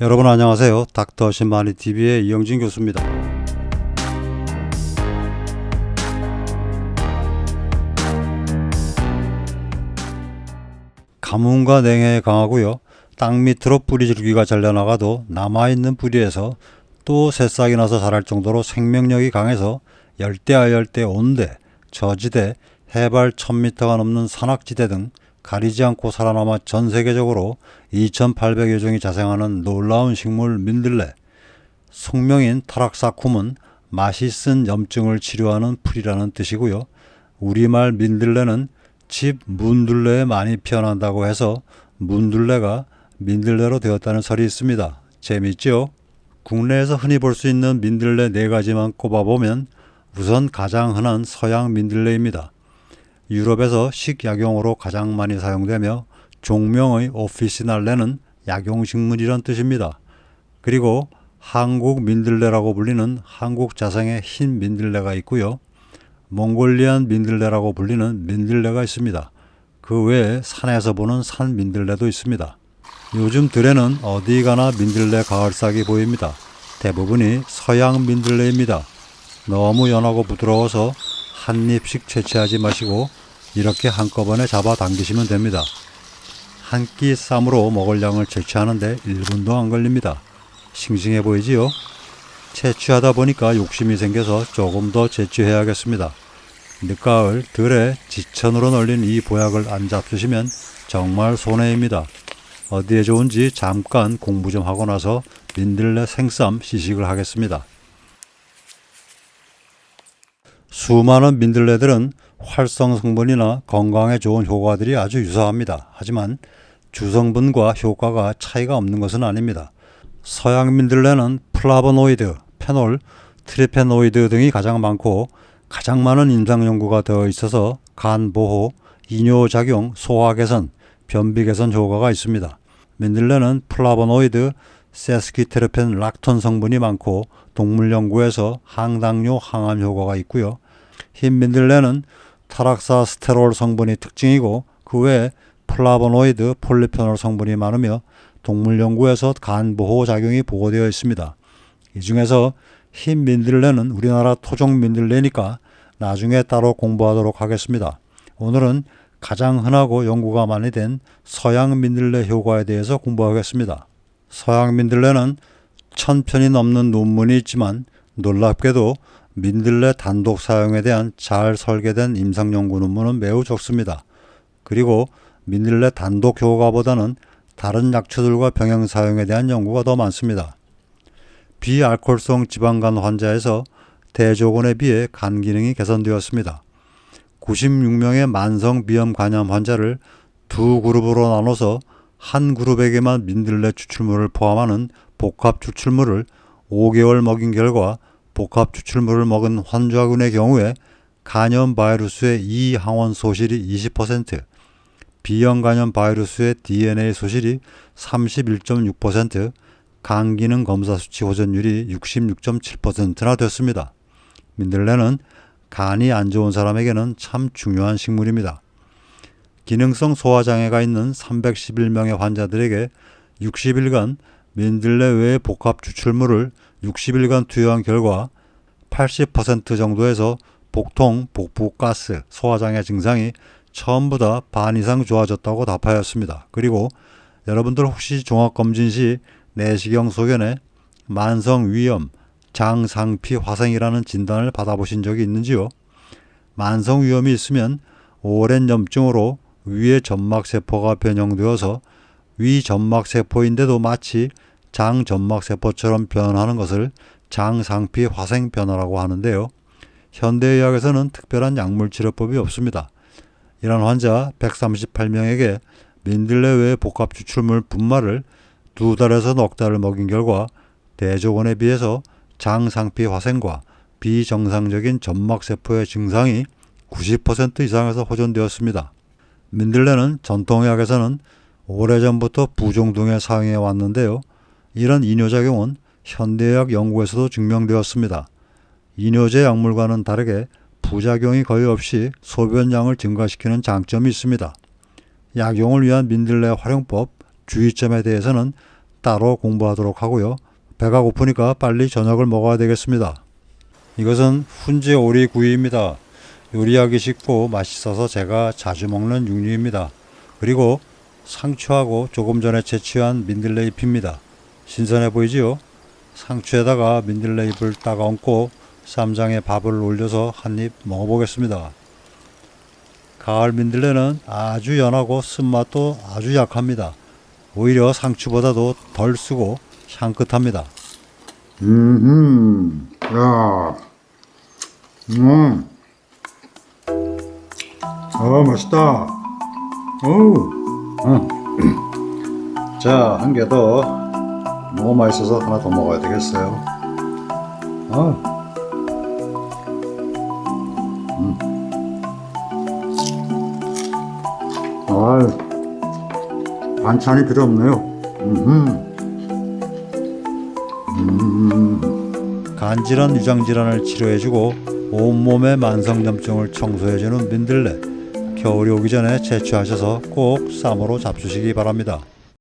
여러분 안녕하세요. 닥터 신마니 TV의 이영진 교수입니다. 가뭄과 냉해에 강하고요. 땅 밑으로 뿌리 줄기가 잘려나가도 남아있는 뿌리에서 또 새싹이 나서 자랄 정도로 생명력이 강해서 열대하열대 온대, 저지대, 해발 1000m가 넘는 산악지대 등 가리지 않고 살아남아 전 세계적으로 2,800여 종이 자생하는 놀라운 식물 민들레. 속명인 타락사쿰은 쓴 염증을 치료하는 풀이라는 뜻이고요. 우리말 민들레는 집 문둘레에 많이 피어난다고 해서 문둘레가 민들레로 되었다는 설이 있습니다. 재밌죠? 국내에서 흔히 볼 수 있는 민들레 네 가지만 꼽아보면 우선 가장 흔한 서양 민들레입니다. 유럽에서 식약용으로 가장 많이 사용되며 종명의 오피시날레는 약용식물이란 뜻입니다. 그리고 한국 민들레라고 불리는 한국 자생의 흰 민들레가 있고요. 몽골리안 민들레라고 불리는 민들레가 있습니다. 그 외에 산에서 보는 산 민들레도 있습니다. 요즘 들에는 어디 가나 민들레 가을싹이 보입니다. 대부분이 서양 민들레입니다. 너무 연하고 부드러워서 한 입씩 채취하지 마시고 이렇게 한꺼번에 잡아 당기시면 됩니다. 한 끼 쌈으로 먹을 양을 채취하는데 1분도 안 걸립니다. 싱싱해 보이지요? 채취하다 보니까 욕심이 생겨서 조금 더 채취해야겠습니다. 늦가을 들에 지천으로 널린 이 보약을 안 잡수시면 정말 손해입니다. 어디에 좋은지 잠깐 공부 좀 하고 나서 민들레 생쌈 시식을 하겠습니다. 수많은 민들레들은 활성 성분이나 건강에 좋은 효과들이 아주 유사합니다. 하지만 주성분과 효과가 차이가 없는 것은 아닙니다. 서양 민들레는 플라보노이드, 페놀, 트리페노이드 등이 가장 많고 가장 많은 임상 연구가 되어 있어서 간 보호, 이뇨 작용, 소화 개선, 변비 개선 효과가 있습니다. 민들레는 플라보노이드, 세스키테르펜 락톤 성분이 많고 동물 연구에서 항당뇨 항암 효과가 있고요. 흰 민들레는 타락사 스테롤 성분이 특징이고 그 외에 플라보노이드, 폴리페놀 성분이 많으며 동물 연구에서 간 보호 작용이 보고되어 있습니다. 이 중에서 흰 민들레는 우리나라 토종 민들레니까 나중에 따로 공부하도록 하겠습니다. 오늘은 가장 흔하고 연구가 많이 된 서양 민들레 효과에 대해서 공부하겠습니다. 서양 민들레는 천 편이 넘는 논문이 있지만 놀랍게도 민들레 단독 사용에 대한 잘 설계된 임상 연구 논문은 매우 적습니다. 그리고 민들레 단독 효과보다는 다른 약초들과 병행 사용에 대한 연구가 더 많습니다. 비알코올성 지방간 환자에서 대조군에 비해 간 기능이 개선되었습니다. 96명의 만성 비염 간염 환자를 두 그룹으로 나눠서 한 그룹에게만 민들레 추출물을 포함하는 복합 추출물을 5개월 먹인 결과 복합 추출물을 먹은 환자군의 경우에 간염 바이러스의 이 항원 소실이 20%, 비형 간염 바이러스의 DNA 소실이 31.6%, 간 기능 검사 수치 호전율이 66.7%나 됐습니다. 민들레는 간이 안 좋은 사람에게는 참 중요한 식물입니다. 기능성 소화장애가 있는 311명의 환자들에게 60일간 민들레 외의 복합 추출물을 60일간 투여한 결과 80% 정도에서 복통, 복부 가스, 소화장애 증상이 처음보다 반 이상 좋아졌다고 답하였습니다. 그리고 여러분들 혹시 종합검진 시 내시경 소견에 만성 위염, 장상피 화생이라는 진단을 받아보신 적이 있는지요? 만성 위염이 있으면 오랜 염증으로 위의 점막세포가 변형되어서 위 점막세포인데도 마치 장 점막세포처럼 변하는 것을 장상피 화생 변화라고 하는데요. 현대의학에서는 특별한 약물 치료법이 없습니다. 이런 환자 138명에게 민들레 외 복합 추출물 분말을 두 달에서 넉 달을 먹인 결과 대조건에 비해서 장상피 화생과 비정상적인 점막세포의 증상이 90% 이상에서 호전되었습니다. 민들레는 전통의학에서는 오래전부터 부종등에 사용해 왔는데요. 이런 이뇨작용은 현대의학 연구에서도 증명되었습니다. 이뇨제 약물과는 다르게 부작용이 거의 없이 소변량을 증가시키는 장점이 있습니다. 약용을 위한 민들레 활용법 주의점에 대해서는 따로 공부하도록 하고요. 배가 고프니까 빨리 저녁을 먹어야 되겠습니다. 이것은 훈제 오리 구이입니다. 요리하기 쉽고 맛있어서 제가 자주 먹는 육류입니다. 그리고 상추하고 조금 전에 채취한 민들레 잎입니다. 신선해 보이지요? 상추에다가 민들레 잎을 딱 얹고 쌈장에 밥을 올려서 한 입 먹어보겠습니다. 가을 민들레는 아주 연하고 쓴맛도 아주 약합니다. 오히려 상추보다도 덜 쓰고 향긋합니다. 음, 야, 음, 아 맛있다. 오, 자, 한 개 더. 너무 맛있어서 하나 더 먹어야 되겠어요. 아. 아, 반찬이 필요 없네요. 음, 간질환 유장질환을 치료해주고 온몸의 만성염증을 청소해주는 민들레. 겨울이 오기 전에 채취하셔서 꼭 쌈으로 잡수시기 바랍니다.